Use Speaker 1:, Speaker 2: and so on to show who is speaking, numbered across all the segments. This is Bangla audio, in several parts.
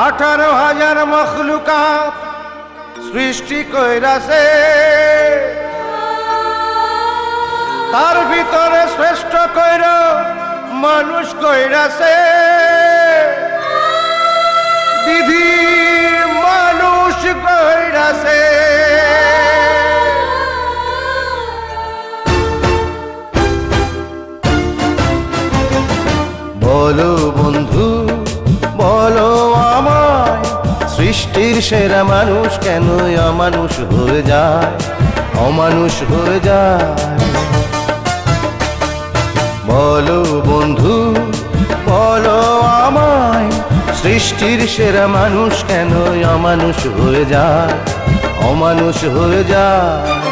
Speaker 1: আঠারো হাজার মখলুকাত সৃষ্টি কইরাছে। তার ভিতরে শ্রেষ্ঠ কইর মানুষ কইরাছে। বিধি মানুষ কইরাছে। বলো বন্ধু সৃষ্টির সেরা মানুষ কেন অমানুষ হয়ে যায়? অমানুষ হয়ে যায়। বলো বন্ধু, বলো আমায়, সৃষ্টির সেরা মানুষ কেন অমানুষ হয়ে যায়? অমানুষ হয়ে যায়।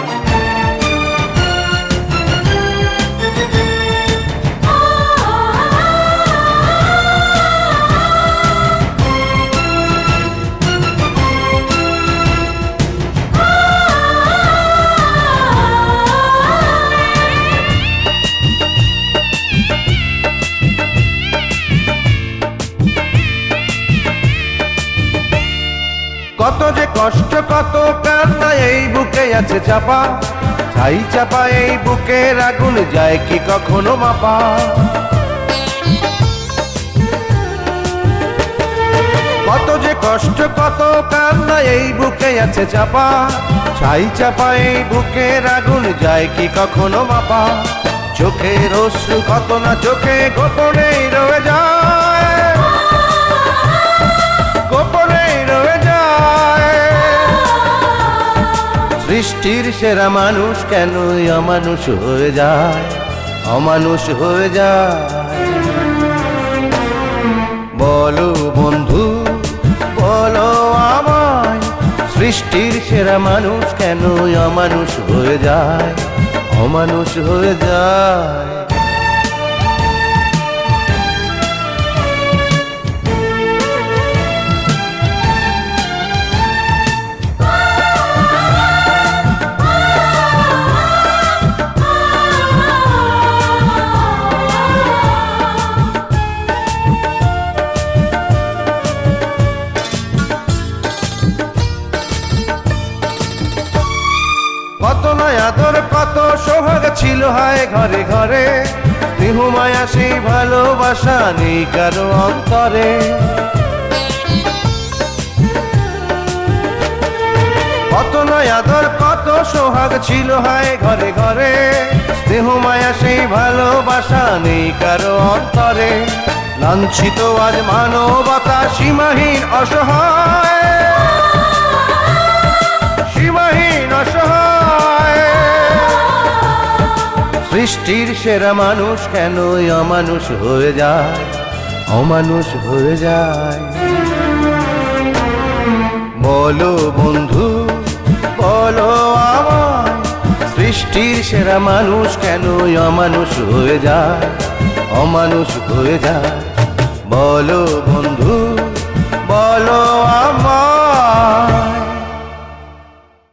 Speaker 1: কত যে কষ্ট, কত কান্না, এই বুকে আছে চাপা। ছাই চাপা, এই বুকের আগুন যায় কি কখনো মাপা? কত যে কষ্ট, কত কান্না, এই বুকে আছে চাপা। ছাই চাপা, এই বুকের আগুন যায় কি কখনো মাপা? চোখের অশ্রু কত না চোখে গোপনেই রয়ে যায়। সৃষ্টির সেরা মানুষ কেন অমানুষ হয়ে যায়? অমানুষ হয়ে যায়। বলো বন্ধু, বলো আমায়, সৃষ্টির সেরা মানুষ কেন অমানুষ হয়ে যায়? অমানুষ হয়ে যায়। আদর কত সোহাগ ছিল হায় ঘরে ঘরে। স্নেহমায়া সেই ভালোবাসা নেই কারও অন্তরে। কত নয় আদর, কত সোহাগ ছিল হায় ঘরে ঘরে। স্নেহমায়া সেই ভালোবাসা নেই কারও অন্তরে। লাঞ্ছিত আজ মানবতা সীমাহীন অসহায়। সৃষ্টির সেরা মানুষ কেন অমানুষ হয়ে যায়? অমানুষ হয়ে যায়। বলো বন্ধু, বলো আমায়, সৃষ্টির সেরা মানুষ কেন অমানুষ হয়ে যায়? অমানুষ হয়ে যায়। বলো বন্ধু, বলো আমায়।